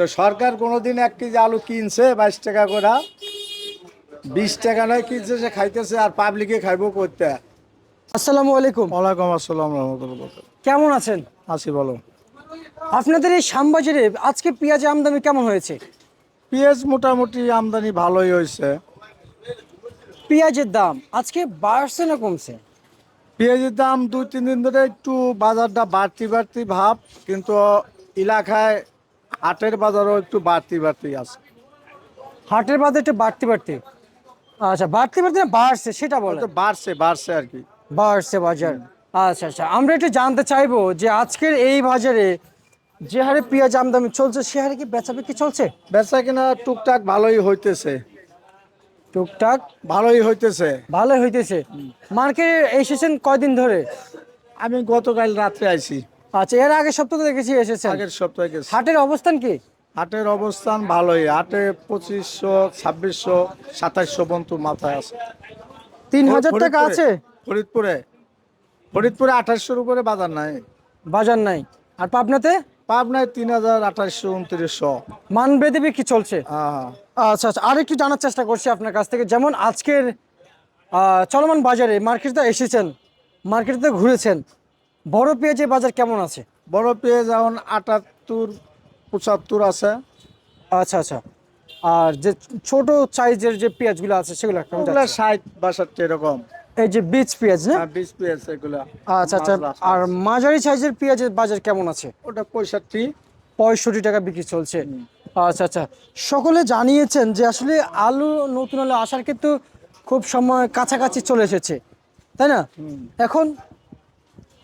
তো সরকার কোনোদিন এক কেজি আলু কিনছে বাইশ টাকা করে। বিশ টাকা নয় কিনছে সে খাইতেছে আর পাবলিকে খাইবো করতে। আসসালামু আলাইকুম। ওয়ালাইকুম আসসালাম রহমতুল্লাহ। কেমন আছেন? আছি বলো আপনাদের এই শ্যামবাজারে আজকে পেঁয়াজ আমদানি কেমন হয়েছে? পেঁয়াজ মোটামুটি আমদানি ভালোই হয়েছে। পেঁয়াজের দাম আজকে বাড়ছে না কমছে? পেঁয়াজের দাম দুই তিন দিন ধরে একটু বাজারটা বাড়তি বাড়তি ভাব কিন্তু এলাকায় হাটের বাজারও একটু বাড়তি বাড়তি আছে। হাটের বাদে একটু বাড়তি বাড়তি? আচ্ছা বাড়তি বাড়তি না বাড়ছে সেটা বলে তো বাড়ছে বাড়ছে আর কি। বাড়ছে বাজার। আচ্ছা আচ্ছা আমরা একটু জানতে চাইব যে আজকের এই বাজারে যে হারে পেঁয়াজ আমদানি চলছে সে হারে কি বেচা বিক্রি চলছে? বেচা কিনা টুকটাক ভালোই হইতেছে। টুকটাক? ভালোই হইতেছে। ভালোই হইতেছে। মার্কেটে এসেছেন কয়দিন ধরে? আমি গতকাল রাত্রে আইছি। আচ্ছা এর আগে সপ্তাহে দেখেছি এসেছেন। আগের সপ্তাহে হাটের অবস্থান কি? হাটের অবস্থান ভালোই। হাটে পঁচিশশো ছাব্বিশশো সাতাইশশো পর্যন্ত মাথায় আছে। তিন হাজার টাকা আছে? ফরিদপুরে। ফরিদপুরে আঠাশশোর উপরে বাজার নাই। বাজার নাই। আর পাবনাতে? পাবনায় তিন হাজার আঠাশশো উনত্রিশশো। মান বেঁধে বিক্রি চলছে? হ্যাঁ। আচ্ছা আচ্ছা আর একটু জানার চেষ্টা করছি আপনার কাছ থেকে। যেমন আজকের চলমান বাজারে মার্কেটে এসেছেন মার্কেটে ঘুরেছেন। বড় পেঁয়াজের বাজার কেমন আছে? বড় পেঁয়াজ এখন আটাত্তর পঁচাত্তর আছে। আচ্ছা আচ্ছা। আর যে ছোট সাইজের যে পেঁয়াজগুলো আছে সেগুলো কেমন যাচ্ছে? ষাট বাষট্টি এরকম। এই যে বীজ পেঁয়াজ না? হ্যাঁ, বিশ পেঁয়াজ এগুলা। আচ্ছা আচ্ছা। আর মাঝারি সাইজের পেঁয়াজের বাজার কেমন আছে? ওটা পঁয়ষট্টি। পঁয়ষট্টি টাকা বিক্রি চলছে। আচ্ছা আচ্ছা। সকলে জানিয়েছেন যে আসলে আলু নতুন আলু আসার কিন্তু খুব সময় কাছাকাছি চলে এসেছে। তাই না? এখন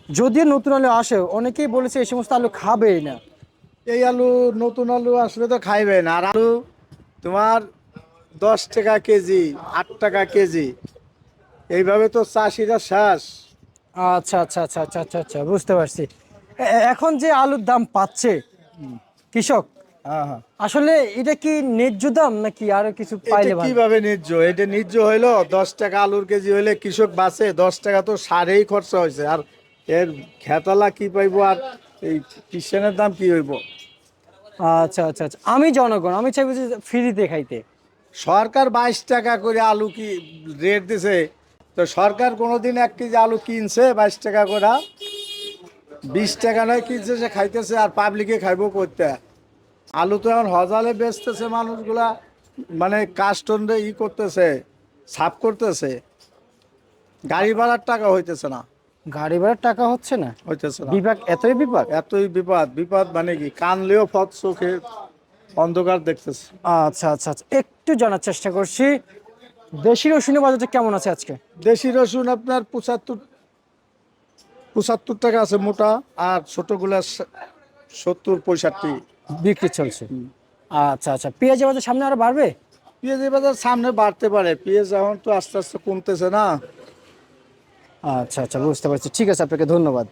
যদিও নতুন আলু আসে অনেকেই বলেছে এই সমস্ত আলু খাবেই না। এই আলু নতুন আলু আসলে তো খাইবে না। আর আলু তোমার দশ টাকা কেজি আট টাকা কেজি এইভাবে তো চাষিরা শেষ আচ্ছা আচ্ছা আচ্ছা আচ্ছা আচ্ছা আচ্ছা বুঝতে পারছি। এখন যে আলুর দাম পাচ্ছে কৃষক হ্যাঁ হ্যাঁ। আসলে এটা কি ন্যায্য দাম নাকি আরও কিছু পাইলে কীভাবে ন্যায্য? এটা ন্যায্য হইল দশ টাকা আলুর কেজি হইলে কৃষক বাঁচে দশ টাকা তো সারেই খরচা হয়েছে আর এর খেতালা কি পাইব আর এই কিষানের দাম কি হইব? আচ্ছা আচ্ছা আচ্ছা। আমি জনগণ আমি চাইব যে ফ্রিতে খাইতে। সরকার বাইশ টাকা করে আলু কি রেট দিছে? তো সরকার কোনোদিন এক কেজি আলু কিনছে বাইশ টাকা করে। বিশ টাকা নয় কিনছে সে খাইতেছে আর পাবলিকে খাইবো করতে আলু তো এখন হজালে বেচতেছে মানুষগুলা মানে কাস্টমরে ই করতেছে সাফ করতেছে। গাড়ি ভাড়ার টাকা হইতেছে না। গাড়ি ভাড়ার টাকা হচ্ছে না? হইতেছে না। বিভাগ এতই বিভাগ এতই বিপদ বিপদ মানে কি? কানলেও ফত চোখে অন্ধকার দেখতেছে। আচ্ছা আচ্ছা আচ্ছা। একটু জানার চেষ্টা করছি। দেশি রসুনের বাজারটা কেমন আছে আজকে? দেশি রসুন আপনার পঁচাত্তর পঁচাত্তর টাকা আছে মোটা আর ছোটগুলা সত্তর পঁয়ষট্টি। বিক্রি চলছে। আচ্ছা আচ্ছা। পেঁয়াজের বাজার সামনে আরও বাড়বে? পেঁয়াজের বাজার সামনে বাড়তে পারে। পেঁয়াজ এখন তো আস্তে আস্তে কমতেছে না। আচ্ছা আচ্ছা বুঝতে পারছি। ঠিক আছে আপনাকে ধন্যবাদ।